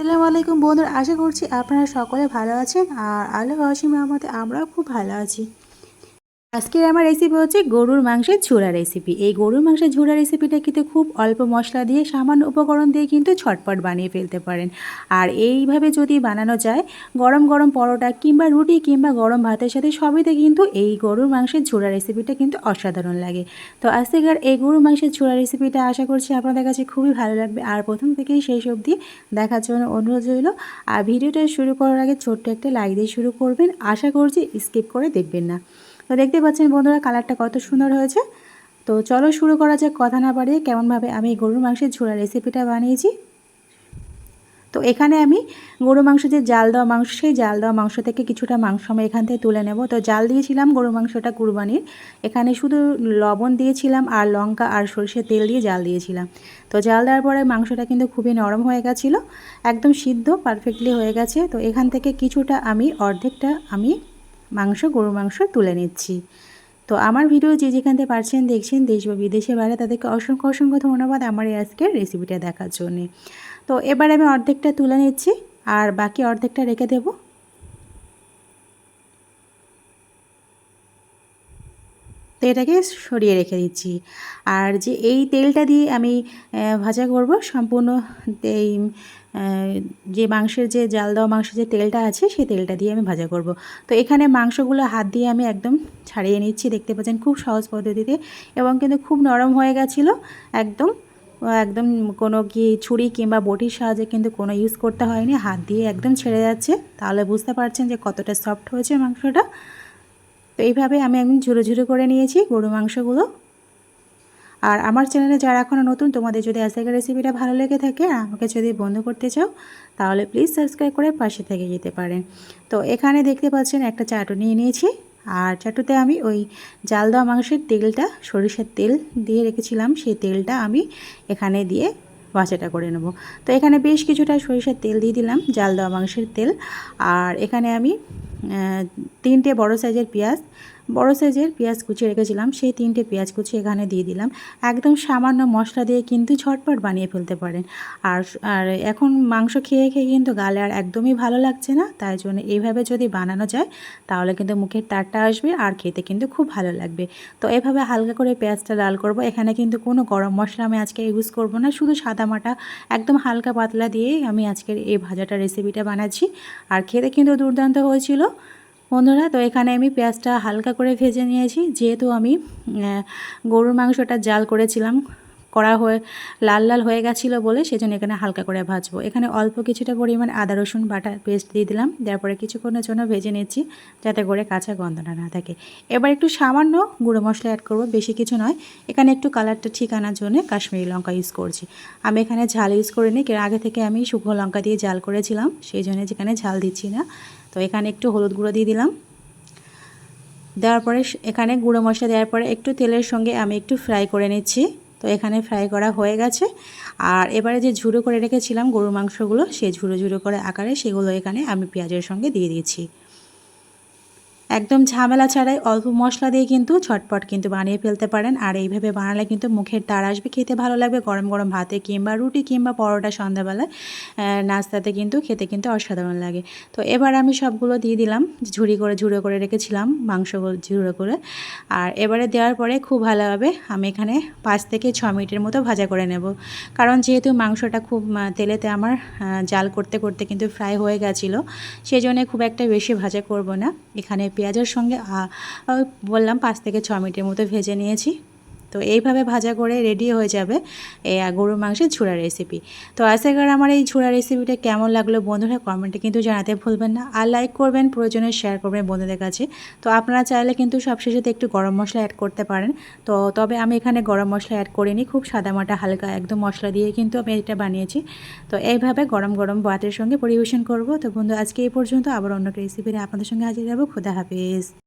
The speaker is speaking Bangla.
আসসালামু আলাইকুম বন্ধুরা, আশা করছি আপনারা সকলে ভালো আছেন। আর আল্লাহ হাসিম রহমতে আমরাও খুব ভালো আছি। আজকের আমার রেসিপি হচ্ছে গরুর মাংসের ঝোড়া রেসিপি এই গরুর মাংসের ঝোড়া রেসিপিটা কিন্তু খুব অল্প মশলা দিয়ে সামান্য উপকরণ দিয়ে কিন্তু ছটপট বানিয়ে ফেলতে পারেন। আর এইভাবে যদি বানানো যায়, গরম গরম পরোটা কিংবা রুটি কিংবা গরম ভাতের সাথে সবইতে কিন্তু এই গরুর মাংসের ঝোড়া রেসিপিটা কিন্তু অসাধারণ লাগে। তো আজকের এই গরুর মাংসের ঝোড়া রেসিপিটা আশা করছি আপনাদের কাছে খুবই ভালো লাগবে। আর প্রথম থেকেই সেই সবজি দেখার জন্য অনুরোধ রইল। আর ভিডিওটা শুরু করার আগে ছোট্ট একটা লাইক দিয়ে শুরু করবেন। আশা করছি স্কিপ করে দেখবেন না। তো দেখতে পাচ্ছেন বন্ধুরা, কালারটা কত সুন্দর হয়েছে। তো চলো শুরু করা যাক কথা না বাড়িয়ে কেমনভাবে আমি গরুর মাংসের ঝোড়া রেসিপিটা বানিয়েছি। তো এখানে আমি গরু মাংস যে জাল দেওয়া মাংস, সেই জাল দেওয়া মাংস থেকে কিছুটা মাংস আমি এখান থেকে তুলে নেব। তো জাল দিয়েছিলাম গরু মাংসটা কুরবানির। এখানে শুধু লবণ দিয়েছিলাম আর লঙ্কা আর সরষের তেল দিয়ে জাল দিয়েছিলাম। তো জাল দেওয়ার পরে মাংসটা কিন্তু খুবই নরম হয়ে গেছিল, একদম সিদ্ধ পারফেক্টলি হয়ে গেছে। তো এখান থেকে কিছুটা আমি, অর্ধেকটা আমি মাংস, গরুর মাংস তুলে নিচ্ছি। তো আমার ভিডিও যে যেখান থেকে পারছেন, দেখছেন, দেশ বা বিদেশে বাইরে, তাদেরকে অসংখ্য অসংখ্য ধন্যবাদ আমার এই আজকের রেসিপিটা দেখার জন্যে। তো এবার আমি অর্ধেকটা তুলে নিচ্ছি, আর বাকি অর্ধেকটা রেখে দেব। তো এটাকে সরিয়ে রেখে দিচ্ছি। আর যে এই তেলটা দিয়ে আমি ভাজা করব, সম্পূর্ণ এই যে মাংসের যে জাল দেওয়া মাংসের যে তেলটা আছে, সেই তেলটা দিয়ে আমি ভাজা করব। তো এখানে মাংসগুলো হাত দিয়ে আমি একদম ছাড়িয়ে নিচ্ছি, দেখতে পাচ্ছেন খুব সহজ পদ্ধতিতে এবং কিন্তু খুব নরম হয়ে গেছিল। একদম একদম কোনো কি ছুরি কিংবা বটির সাহায্যে কিন্তু কোনো ইউজ করতে হয়নি, হাত দিয়ে একদম ছেড়ে যাচ্ছে। তাহলে বুঝতে পারছেন যে কতটা সফট হয়েছে মাংসটা। তো এইভাবে আমি একদম ঝুরো ঝুরো করে নিয়েছি গরু মাংসগুলো। আর আমার চ্যানেলে যারা এখনও নতুন, তোমাদের যদি আজকের রেসিপিটা ভালো লেগে থাকে আর আমাকে যদি বন্ধ করতে চাও, তাহলে প্লিজ সাবস্ক্রাইব করে পাশে থেকে যেতে পারেন তো এখানে দেখতে পাচ্ছেন একটা চাটু নিয়ে নিয়েছি। আর চাটুতে আমি ওই জাল দেওয়া মাংসের তেলটা, সরিষার তেল দিয়ে রেখেছিলাম। সেই তেলটা আমি এখানে দিয়ে ভাজাটা করে নেব। তো এখানে বেশ কিছুটা সরিষার তেল দিয়ে দিলাম, জাল দেওয়া মাংসের তেল। আর এখানে আমি তিনটে বড় সাইজের পেঁয়াজ, বড় সাইজের পেঁয়াজ কুচিয়ে রেখেছিলাম, সেই তিনটে পেঁয়াজ কুচি এখানে দিয়ে দিলাম। একদম সামান্য মশলা দিয়ে কিন্তু ঝটপট বানিয়ে ফেলতে পারেন। আর আর এখন মাংস খেয়ে খেয়ে কিন্তু গালে আর একদমই ভালো লাগছে না, তাই জন্য এইভাবে যদি বানানো যায়, তাহলে কিন্তু মুখের তারটা আসবে আর খেতে কিন্তু খুব ভালো লাগবে। তো এভাবে হালকা করে পেঁয়াজটা লাল করব। এখানে কিন্তু কোনো গরম মশলা আমি আজকে ইউজ করব না, শুধু সাদা মাটা, একদম হালকা পাতলা দিয়েই আমি আজকের এই ভাজাটা রেসিপিটা বানাচ্ছি। আর খেতে কিন্তু দুর্দান্ত হয়েছিল। বন্ধুরা, তো এখানে আমি পেঁয়াজটা হালকা করে ভেজে নিয়েছি। যেহেতু আমি গরুর মাংসটা জাল করেছিলাম করা হয়ে, লাল লাল হয়ে গেছিল বলে সেজন্য এখানে হালকা করে ভাজবো। এখানে অল্প কিছুটা পরিমাণ আদা, রসুন বাটা পেস্ট দিয়ে দিলাম, দেওয়ার পরে কিছুক্ষণের জন্য ভেজে নিচ্ছি যাতে করে কাঁচা গন্ধটা না থাকে। এবার একটু সামান্য গুঁড়ো মশলা অ্যাড করব, বেশি কিছু নয়। এখানে একটু কালারটা ঠিক আনার জন্য কাশ্মীরি লঙ্কা ইউজ করছি। আমি এখানে ঝাল ইউজ করিনি আগে থেকে আমি শুকনো লঙ্কা দিয়ে জাল করেছিলাম, সেই জন্য যেখানে ঝাল দিচ্ছি না। তো এখানে একটু হলুদ গুঁড়ো দিয়ে দিলাম। দেওয়ার পরে এখানে গুঁড়ো মশলা দেওয়ার পরে একটু তেলের সঙ্গে আমি একটু ফ্রাই করে নিচ্ছি। তো এখানে ফ্রাই করা হয়ে গেছে। আর এবারে যে ঝুড়ো করে রেখেছিলাম গরুর মাংসগুলো সে ঝুড়ো ঝুড়ো করে আকারে সেগুলো এখানে আমি পেঁয়াজের সঙ্গে দিয়ে দিয়েছি। একদম ঝামেলা ছাড়াই অল্প মশলা দিয়ে কিন্তু ছটপট কিন্তু বানিয়ে ফেলতে পারেন। আর এইভাবে বানালে কিন্তু মুখের তার আসবে, খেতে ভালো লাগবে গরম গরম ভাতে কিংবা রুটি কিংবা পরোটা সন্ধ্যাবেলায় নাস্তাতে কিন্তু খেতে কিন্তু অসাধারণ লাগে। তো এবার আমি সবগুলো দিয়ে দিলাম, ঝুড়ি করে, ঝুড়ো করে রেখেছিলাম মাংসগুলো ঝুড়ো করে। আর এবারে দেওয়ার পরে খুব ভালোভাবে আমি এখানে পাঁচ থেকে ছ মিনিটের মতো ভাজা করে নেব। কারণ যেহেতু মাংসটা খুব তেলেতে আমার জাল করতে করতে কিন্তু ফ্রাই হয়ে গেছিল সেই জন্য খুব একটা বেশি ভাজা করব না। এখানে পেঁয়াজের সঙ্গে বললাম পাঁচ থেকে ছ মিনিটের মতো ভেজে নিয়েছি। তো এইভাবে ভাজা করে রেডি হয়ে যাবে এই গরুর মাংসের ঝুড়া রেসিপি তো আজকের আমার এই ঝুড়া রেসিপিটা কেমন লাগল বন্ধুরা কমেন্টে কিন্তু জানাতে ভুলবেন না। আর লাইক করবেন, প্রয়োজনে শেয়ার করবেন বন্ধুদের কাছে। তো আপনারা চাইলে কিন্তু সবশেষেতে একটু গরম মশলা অ্যাড করতে পারেন। তো তবে আমি এখানে গরম মশলা অ্যাড করিনি, খুব সাদামাটা হালকা একদম মশলা দিয়ে কিন্তু আমি এটা বানিয়েছি। তো এইভাবে গরম গরম ভাতের সঙ্গে পরিবেশন করব। তো বন্ধু, আজকে এই পর্যন্ত। আবার অন্য রেসিপি আপনাদের সঙ্গে হাজির যাব খুদা হাফিজ।